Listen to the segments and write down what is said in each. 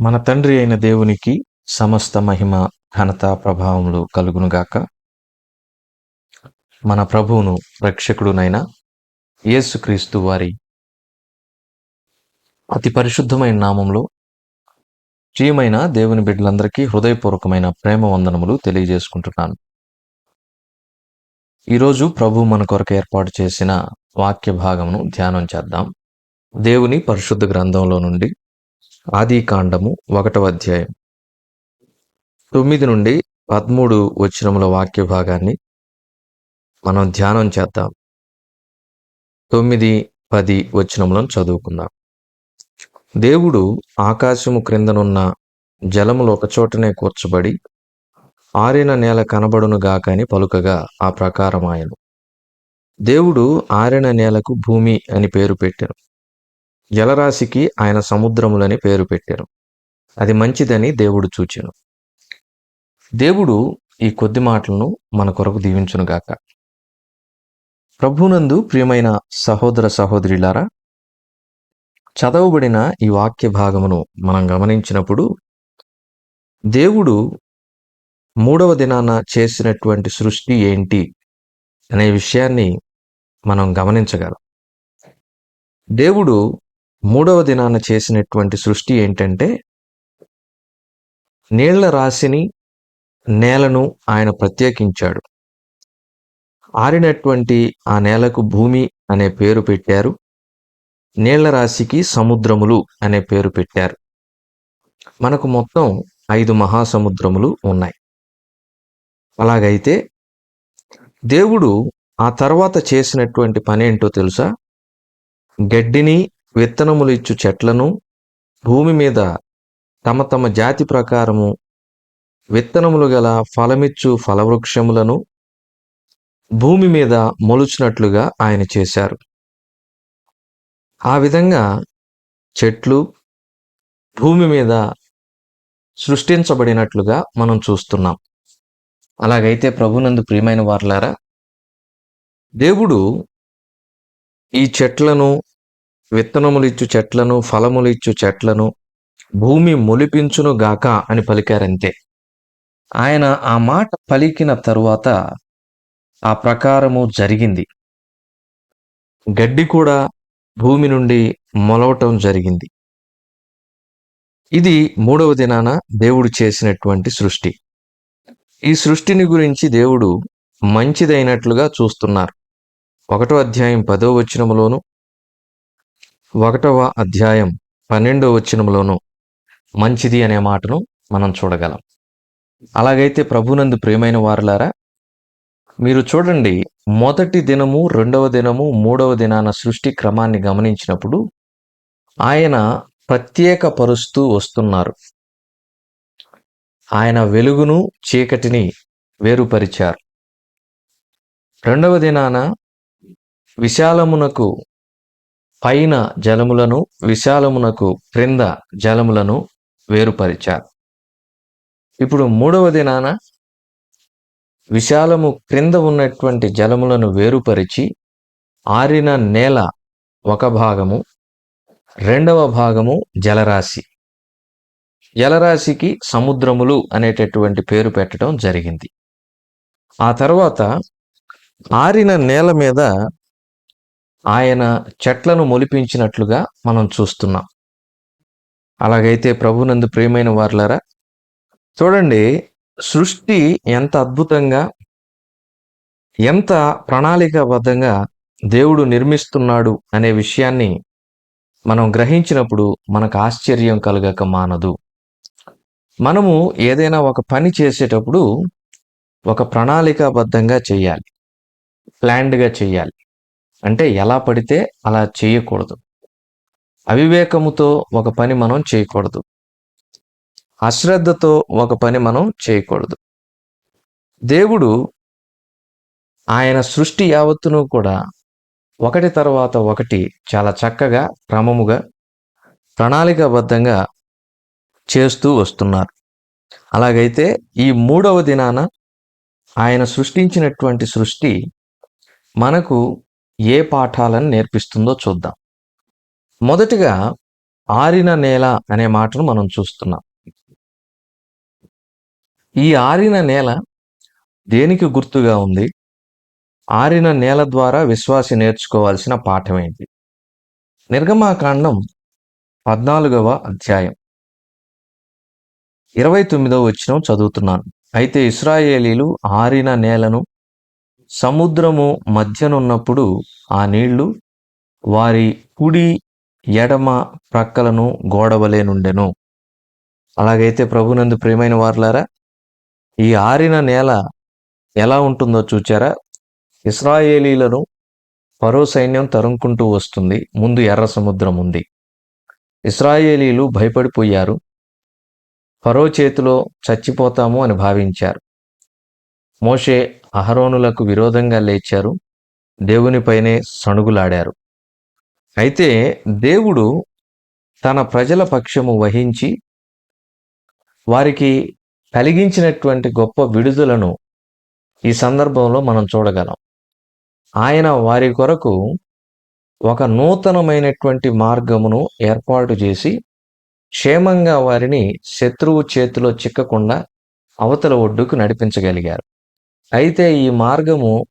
మన తండ్రి అయిన దేవునికి సమస్త మహిమ ఘనత ప్రభావములు కలుగునుగాక. మన ప్రభువును రక్షకుడునైన యేసుక్రీస్తు వారి అతి పరిశుద్ధమైన నామంలో ప్రియమైన దేవుని బిడ్డలందరికీ హృదయపూర్వకమైన ప్రేమ వందనములు తెలియజేసుకుంటున్నాను. ఈరోజు ప్రభు మన కొరకు ఏర్పాటు చేసిన వాక్య భాగమును ధ్యానం చేద్దాం. దేవుని పరిశుద్ధ గ్రంథంలో నుండి ఆది కాండము ఒకటవ అధ్యాయం. తొమ్మిది నుండి పదమూడు వచనముల వాక్య భాగాన్ని మనం ధ్యానం చేద్దాం. తొమ్మిది పది వచనములను చదువుకుందాం. దేవుడు ఆకాశము క్రిందనున్న జలములు ఒకచోటనే కూర్చబడి ఆరిన నేల కనబడును గాకని పలుకగా ఆ ప్రకారం ఆయన దేవుడు ఆరిన నేలకు భూమి అని పేరు పెట్టాను. జలరాశికి ఆయన సముద్రములని పేరు పెట్టారు. అది మంచిదని దేవుడు చూచాను. దేవుడు ఈ కొద్ది మాటలను మన కొరకు దీవించునుగాక ప్రభునందు ప్రియమైన సహోదర సహోదరిలారా చదవబడిన ఈ వాక్య భాగమును మనం గమనించినప్పుడు దేవుడు మూడవ దినాన చేసినటువంటి సృష్టి ఏంటి అనే విషయాన్ని మనం గమనించగలం. దేవుడు మూడవ దినాన చేసినటువంటి సృష్టి ఏంటంటే నీళ్ళ రాశిని నేలను ఆయన ప్రత్యేకించాడు. ఆరినటువంటి ఆ నేలకు భూమి అనే పేరు పెట్టారు. నీళ్ళ రాశికి సముద్రములు అనే పేరు పెట్టారు. మనకు మొత్తం ఐదు మహాసముద్రములు ఉన్నాయి. అలాగైతే దేవుడు ఆ తర్వాత చేసినటువంటి పని ఏంటో తెలుసా? గడ్డిని విత్తనములు ఇచ్చు చెట్లను భూమి మీద తమ తమ జాతి ప్రకారము విత్తనములు గల ఫలమిచ్చు ఫలవృక్షములను భూమి మీద మొలుచినట్లుగా ఆయన చేశారు. ఆ విధంగా చెట్లు భూమి మీద సృష్టించబడినట్లుగా మనం చూస్తున్నాం. అలాగైతే ప్రభునందు ప్రియమైన వార్లారా దేవుడు ఈ చెట్లను విత్తనములు ఇచ్చు చెట్లను ఫలములు ఇచ్చు చెట్లను భూమి మొలిపించును గాక అని పలికారంతే. ఆయన ఆ మాట పలికిన తరువాత ఆ ప్రకారము జరిగింది. గడ్డి కూడా భూమి నుండి మొలవటం జరిగింది. ఇది మూడవ దినాన దేవుడు చేసినటువంటి సృష్టి. ఈ సృష్టిని గురించి దేవుడు మంచిదైనట్లుగా చూస్తున్నారు. ఒకటో అధ్యాయం పదో వచనములోను ఒకటవ అధ్యాయం పన్నెండవ వచనములోను మంచిది అనే మాటను మనం చూడగలం. అలాగైతే ప్రభునందు ప్రియమైన వారులారా మీరు చూడండి మొదటి దినము రెండవ దినము మూడవ దినాన సృష్టి క్రమాన్ని గమనించినప్పుడు ఆయన ప్రత్యేక పరుస్తూ వస్తున్నారు. ఆయన వెలుగును చీకటిని వేరుపరిచారు. రెండవ దినాన విశాలమునకు పైన జలములను విశాలమునకు క్రింద జలములను వేరుపరిచారు ఇప్పుడు మూడవ దినాన విశాలము క్రింద ఉన్నటువంటి జలములను వేరుపరిచి ఆరిన నేల ఒక భాగము రెండవ భాగము జలరాశి. జలరాశికి సముద్రములు అనేటటువంటి పేరు పెట్టడం జరిగింది. ఆ తర్వాత ఆరిన నేల మీద ఆయన చెట్లను మొలిపించినట్లుగా మనం చూస్తున్నాం. అలాగైతే ప్రభునందు ప్రియమైన వార్లరా చూడండి సృష్టి ఎంత అద్భుతంగా ఎంత ప్రణాళికాబద్ధంగా దేవుడు నిర్మిస్తున్నాడు అనే విషయాన్ని మనం గ్రహించినప్పుడు మనకు ఆశ్చర్యం కలగక మానదు. మనము ఏదైనా ఒక పని చేసేటప్పుడు ఒక ప్రణాళికాబద్ధంగా చేయాలి. ప్లాన్డ్గా చేయాలి. అంటే ఎలా పడితే అలా చేయకూడదు. అవివేకముతో ఒక పని మనం చేయకూడదు. అశ్రద్ధతో ఒక పని మనం చేయకూడదు. దేవుడు ఆయన సృష్టి యావత్తును కూడా ఒకటి తర్వాత ఒకటి చాలా చక్కగా క్రమముగా ప్రణాళికాబద్ధంగా చేస్తూ వస్తున్నారు. అలాగైతే ఈ మూడవ దినాన ఆయన సృష్టించినటువంటి సృష్టి మనకు ఏ పాఠాలను నేర్పిస్తుందో చూద్దాం. మొదటిగా ఆరిన నేల అనే మాటను మనం చూస్తున్నాం. ఈ ఆరిన నేల దేనికి గుర్తుగా ఉంది? ఆరిన నేల ద్వారా విశ్వాసి నేర్చుకోవాల్సిన పాఠం ఏంటి? నిర్గమాకాండం పద్నాలుగవ అధ్యాయం. ఇరవై తొమ్మిదవ వచ్చిన చదువుతున్నాను. అయితే ఇస్రాయేలీలు ఆరిన నేలను సముద్రము మధ్యనున్నప్పుడు ఆ నీళ్ళు వారి కుడి ఎడమ ప్రక్కలను గోడవలే నుండెను. అలాగైతే ప్రభునందు ప్రియమైన వారులారా ఈ ఆరిన నేల ఎలా ఉంటుందో చూచారా? ఇస్రాయేలీలను పరో సైన్యం తరుముకుంటూ వస్తుంది. ముందు ఎర్ర సముద్రం ఉంది. ఇస్రాయేలీలు భయపడిపోయారు. ఫరో చేతిలో చచ్చిపోతాము అని భావించారు. మోషే అహరోనులకు విరోధంగా లేచారు. దేవునిపైనే సణుగులాడారు. అయితే దేవుడు తన ప్రజల పక్షము వహించి వారికి కలిగించినటువంటి గొప్ప విడుదలను ఈ సందర్భంలో మనం చూడగలం. ఆయన వారి కొరకు ఒక నూతనమైనటువంటి మార్గమును ఏర్పాటు చేసి క్షేమంగా వారిని శత్రువు చేతిలో చిక్కకుండా అవతల ఒడ్డుకు నడిపించగలిగారు. అయితే ఈ మార్గము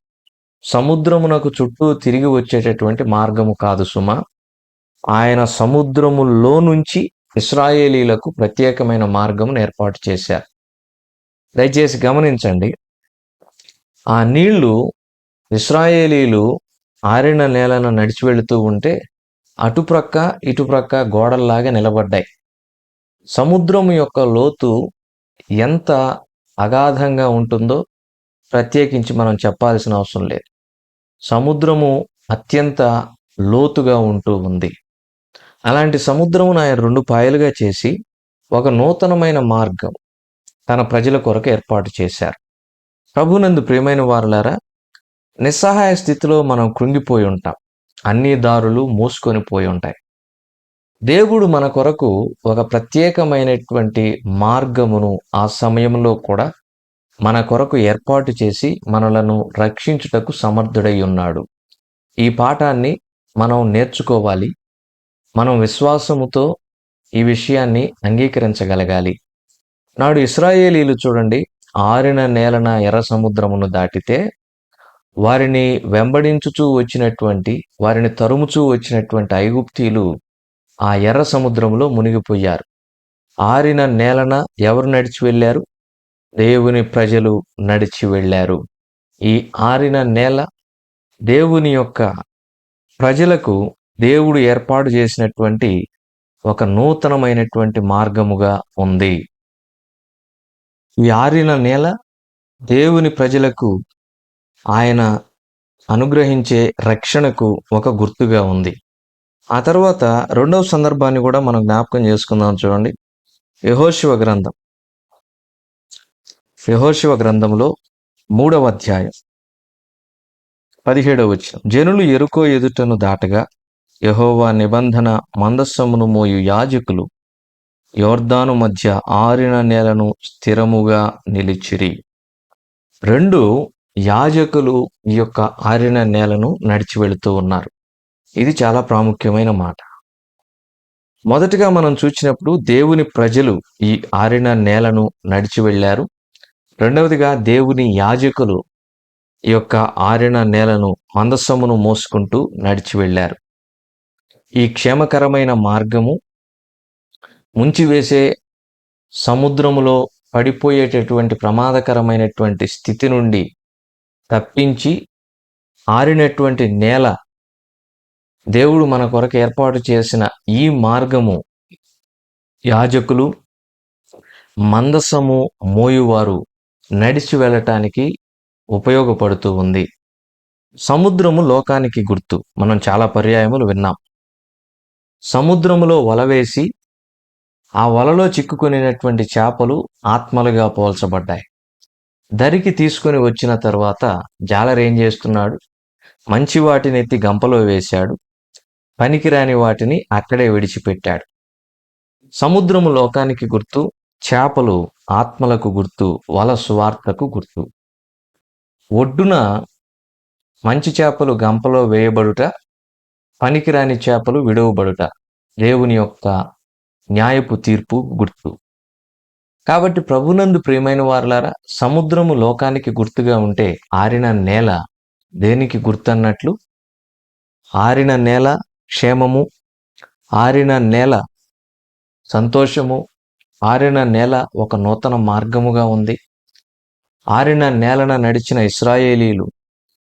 సముద్రమునకు చుట్టూ తిరిగి వచ్చేటటువంటి మార్గము కాదు సుమ. ఆయన సముద్రములో నుంచి ఇస్రాయేలీలకు ప్రత్యేకమైన మార్గమును ఏర్పాటు చేశారు. దయచేసి గమనించండి. ఆ నీళ్ళు ఇస్రాయేలీలు ఆరిన నేలను నడిచి వెళుతూ ఉంటే అటుప్రక్క ఇటుప్రక్క గోడల్లాగా నిలబడ్డాయి. సముద్రం యొక్క లోతు ఎంత అగాధంగా ఉంటుందో ప్రత్యేకించి మనం చెప్పాల్సిన అవసరం లేదు. సముద్రము అత్యంత లోతుగా ఉంటూ ఉంది. అలాంటి సముద్రమును ఆయన రెండు పాయలుగా చేసి ఒక నూతనమైన మార్గం తన ప్రజల కొరకు ఏర్పాటు చేశారు. ప్రభునందు ప్రియమైన వారులారా నిస్సహాయ స్థితిలో మనం కృంగిపోయి ఉంటాం. అన్ని దారులు మూసుకొని పోయి ఉంటాయి. దేవుడు మన కొరకు ఒక ప్రత్యేకమైనటువంటి మార్గమును ఆ సమయంలో కూడా మన కొరకు ఏర్పాటు చేసి మనలను రక్షించుటకు సమర్థుడై ఉన్నాడు. ఈ పాఠాన్ని మనం నేర్చుకోవాలి. మనం విశ్వాసముతో ఈ విషయాన్ని అంగీకరించగలగాలి. నాడు ఇస్రాయేలీలు చూడండి ఆరిన నేలన ఎర్ర సముద్రమును దాటితే వారిని వెంబడించుచూ వచ్చినటువంటి వారిని తరుముచూ వచ్చినటువంటి ఐగుప్తీలు ఆ ఎర్ర సముద్రంలో మునిగిపోయారు. ఆరిన నేలన ఎవరు నడిచి వెళ్ళారు? దేవుని ప్రజలు నడిచి వెళ్ళారు. ఈ ఆరిన నేల దేవుని యొక్క ప్రజలకు దేవుడు ఏర్పాటు చేసినటువంటి ఒక నూతనమైనటువంటి మార్గముగా ఉంది. ఈ ఆరిన నేల దేవుని ప్రజలకు ఆయన అనుగ్రహించే రక్షణకు ఒక గుర్తుగా ఉంది. ఆ తర్వాత రెండవ సందర్భాన్ని కూడా మనం జ్ఞాపకం చేసుకుందాం చూడండి. యహోశివ గ్రంథం. యహోశివ గ్రంథంలో మూడవ అధ్యాయం పదిహేడవ వచ్చిన జనులు ఎరుకో ఎదుటను దాటగా యహోవా నిబంధన మందస్సమును మోయు యాజకులు యోర్దాను మధ్య ఆరిన నేలను స్థిరముగా నిలిచిరి. రెండు యాజకులు ఈ యొక్క ఆరిన నేలను నడిచి వెళుతూ ఉన్నారు. ఇది చాలా ప్రాముఖ్యమైన మాట. మొదటిగా మనం చూసినప్పుడు దేవుని ప్రజలు ఈ ఆరిన నేలను నడిచి వెళ్ళారు. రెండవదిగా దేవుని యాజకులు ఈ యొక్క ఆరిన నేలను మందస్సమును మోసుకుంటూ నడిచి వెళ్ళారు. ఈ క్షేమకరమైన మార్గము ముంచివేసే సముద్రములో పడిపోయేటటువంటి ప్రమాదకరమైనటువంటి స్థితి నుండి తప్పించి ఆరినటువంటి నేల దేవుడు మన కొరకు ఏర్పాటు చేసిన ఈ మార్గము యాజకులు మందసము మోయువారు. నడిచి వెళ్ళటానికి ఉపయోగపడుతూ ఉంది. సముద్రము లోకానికి గుర్తు. మనం చాలా పర్యాయములు విన్నాం. సముద్రములో వల వేసి ఆ వలలో చిక్కుకునేటువంటి చేపలు ఆత్మలుగా పోల్చబడ్డాయి. దరికి తీసుకొని వచ్చిన తర్వాత జాలరేం చేస్తున్నాడు? మంచి వాటిని ఎత్తి గంపలో వేశాడు. పనికిరాని వాటిని అక్కడే విడిచిపెట్టాడు. సముద్రము లోకానికి గుర్తు. చేపలు ఆత్మలకు గుర్తు వల సువార్తకు గుర్తు. ఒడ్డున మంచి చేపలు గంపలో వేయబడుట పనికిరాని చేపలు విడవబడుట దేవుని యొక్క న్యాయపు తీర్పు గుర్తు. కాబట్టి ప్రభునందు ప్రియమైన వారులారా సముద్రము లోకానికి గుర్తుగా ఉంటే ఆరిన నేల దేనికి గుర్తు అన్నట్లు ఆరిన నేల క్షేమము ఆరిన నేల సంతోషము ఆరిన నేల ఒక నూతన మార్గముగా ఉంది. ఆరిన నేలన నడిచిన ఇస్రాయేలీలు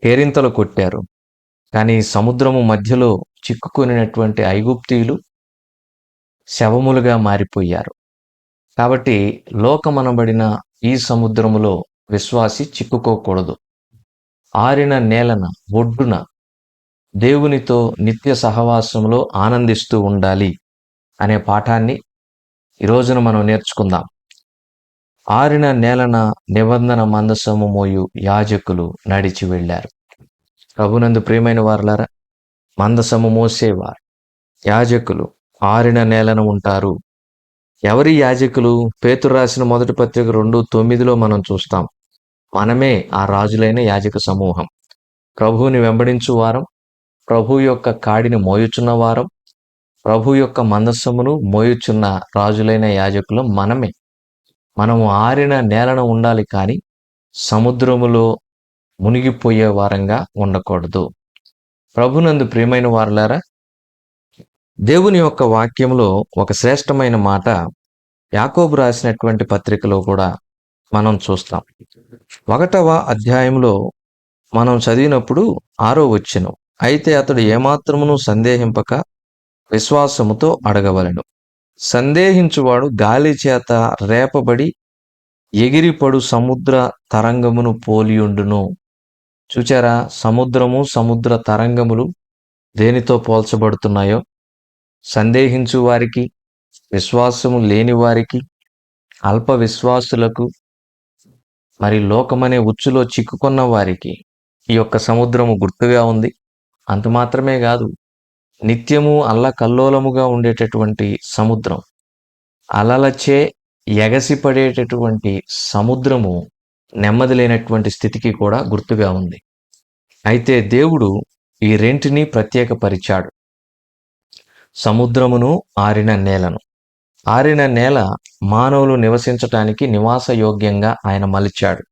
కేరింతలు కొట్టారు. కానీ సముద్రము మధ్యలో చిక్కుకునినటువంటి ఐగుప్తీయులు శవములుగా మారిపోయారు. కాబట్టి లోకమనబడిన ఈ సముద్రములో విశ్వాసి చిక్కుకోకూడదు. ఆరిన నేలన ఒడ్డున దేవునితో నిత్య సహవాసంలో ఆనందిస్తూ ఉండాలి అనే పాఠాన్ని ఈ రోజున మనం నేర్చుకుందాం. ఆరిన నేలన నిబంధన మందసము మోయు యాజకులు నడిచి వెళ్ళారు. ప్రభునందు ప్రియమైన వారులారా మందసము మోసేవారు. యాజకులు ఆరిన నేలన ఉంటారు. ఎవరి యాజకులు? పేతురు రాసిన మొదటి పత్రిక రెండు తొమ్మిదిలో మనం చూస్తాం. మనమే ఆ రాజులైన యాజక సమూహం. ప్రభువుని వెంబడించు వారం ప్రభు యొక్క కాడిని మోయుచున్న వారం ప్రభు యొక్క మందస్సమును మోయుచున్న రాజులైన యాజకులు మనమే. మనము ఆరిన నేలను ఉండాలి కానీ సముద్రములో మునిగిపోయే వారంగా ఉండకూడదు. ప్రభునందు ప్రియమైన వారులారా దేవుని యొక్క వాక్యంలో ఒక శ్రేష్టమైన మాట యాకోబు రాసినటువంటి పత్రికలో కూడా మనం చూస్తాం. ఒకటవ అధ్యాయంలో మనం చదివినప్పుడు ఆరో వచ్చెను అయితే అతడు ఏమాత్రమును సందేహింపక విశ్వాసముతో అడగవలను. సందేహించువాడు గాలి చేత రేపబడి ఎగిరిపడు సముద్ర తరంగమును పోలియుండును. చూచారా? సముద్రము సముద్ర తరంగములు దేనితో పోల్చబడుతున్నాయో? సందేహించు వారికి విశ్వాసము లేని వారికి అల్ప విశ్వాసులకు మరి లోకమనే ఉచ్చులో చిక్కుకున్న వారికి ఈ యొక్క సముద్రము గుర్తుగా ఉంది. అంత మాత్రమే కాదు నిత్యము అల్లకల్లోలముగా ఉండేటటువంటి సముద్రం. అలలచే ఎగసిపడేటటువంటి సముద్రము నెమ్మది లేనటువంటి స్థితికి కూడా గుర్తుగా ఉంది. అయితే దేవుడు ఈ రెంటిని ప్రత్యేకపరిచాడు. సముద్రమును ఆరిన నేలను. ఆరిన నేల మానవులు నివసించటానికి నివాస యోగ్యంగా ఆయన మలిచాడు.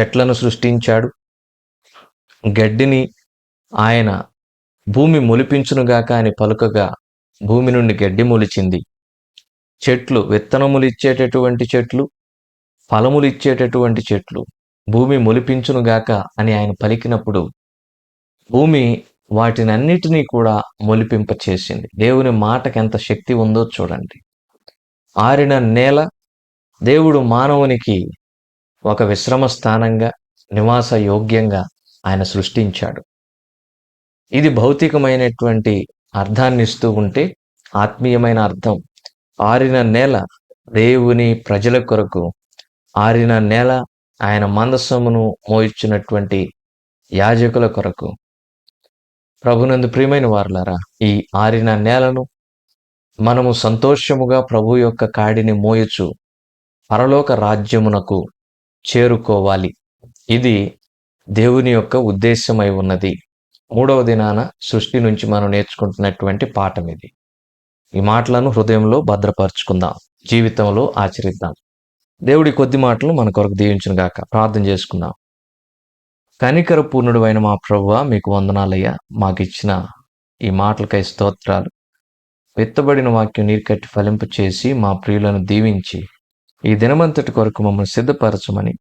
చెట్లను సృష్టించాడు. గడ్డిని ఆయన భూమి మొలిపించునుగాక అని పలుకగా భూమి నుండి గడ్డి మొలిచింది. చెట్లు విత్తనములు ఇచ్చేటటువంటి చెట్లు ఫలములు ఇచ్చేటటువంటి చెట్లు భూమి మొలిపించునుగాక అని ఆయన పలికినప్పుడు భూమి వాటినన్నిటినీ కూడా మొలిపింప చేసింది దేవుని మాటకి ఎంత శక్తి ఉందో చూడండి. ఆరిన నేల దేవుడు మానవునికి ఒక విశ్రమ స్థానంగా నివాస యోగ్యంగా ఆయన సృష్టించాడు. ఇది భౌతికమైనటువంటి అర్థాన్ని ఇస్తూ ఉంటే ఆత్మీయమైన అర్థం. ఆరిన నేల దేవుని ప్రజల కొరకు ఆరిన నేల ఆయన మందస్సమును మోయిచ్చినటువంటి యాజకుల కొరకు. ప్రభునందు ప్రియమైన వారులారా ఈ ఆరిన నేలను మనము సంతోషముగా ప్రభు యొక్క కాడిని మోయచు పరలోక రాజ్యమునకు చేరుకోవాలి. ఇది దేవుని యొక్క ఉద్దేశమై ఉన్నది. మూడవ దినాన సృష్టి నుంచి మనం నేర్చుకుంటున్నటువంటి పాఠం ఇది. ఈ మాటలను హృదయంలో భద్రపరుచుకుందాం. జీవితంలో ఆచరిద్దాం. దేవుడి కొద్ది మాటలు మన కొరకు దీవించిన గాక. ప్రార్థన చేసుకుందాం. కనికర పూర్ణుడు అయిన మా ప్రభువ మీకు వందనాలయ్యా. మాకు ఇచ్చిన ఈ మాటలకై స్తోత్రాలు. విత్తబడిన వాక్యం నీరు కట్టి ఫలింపు చేసి మా ప్రియులను దీవించి ఈ దినమంతటి కొరకు మమ్మల్ని సిద్ధపరచమని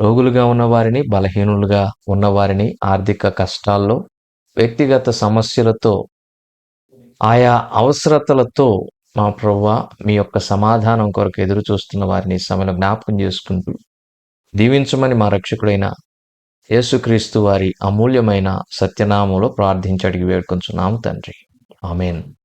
రోగులుగా ఉన్నవారిని బలహీనులుగా ఉన్నవారిని ఆర్థిక కష్టాల్లో వ్యక్తిగత సమస్యలతో ఆయా అవసరతలతో మా ప్రవ్వ మీ యొక్క సమాధానం కొరకు ఎదురు చూస్తున్న వారిని ఈ సమయంలో జ్ఞాపకం చేసుకుంటూ దీవించమని మా రక్షకుడైన యేసుక్రీస్తు వారి అమూల్యమైన సత్యనామంలో ప్రార్థించి అడిగి వేడుకొంచున్నాము తండ్రి. ఆమెన్.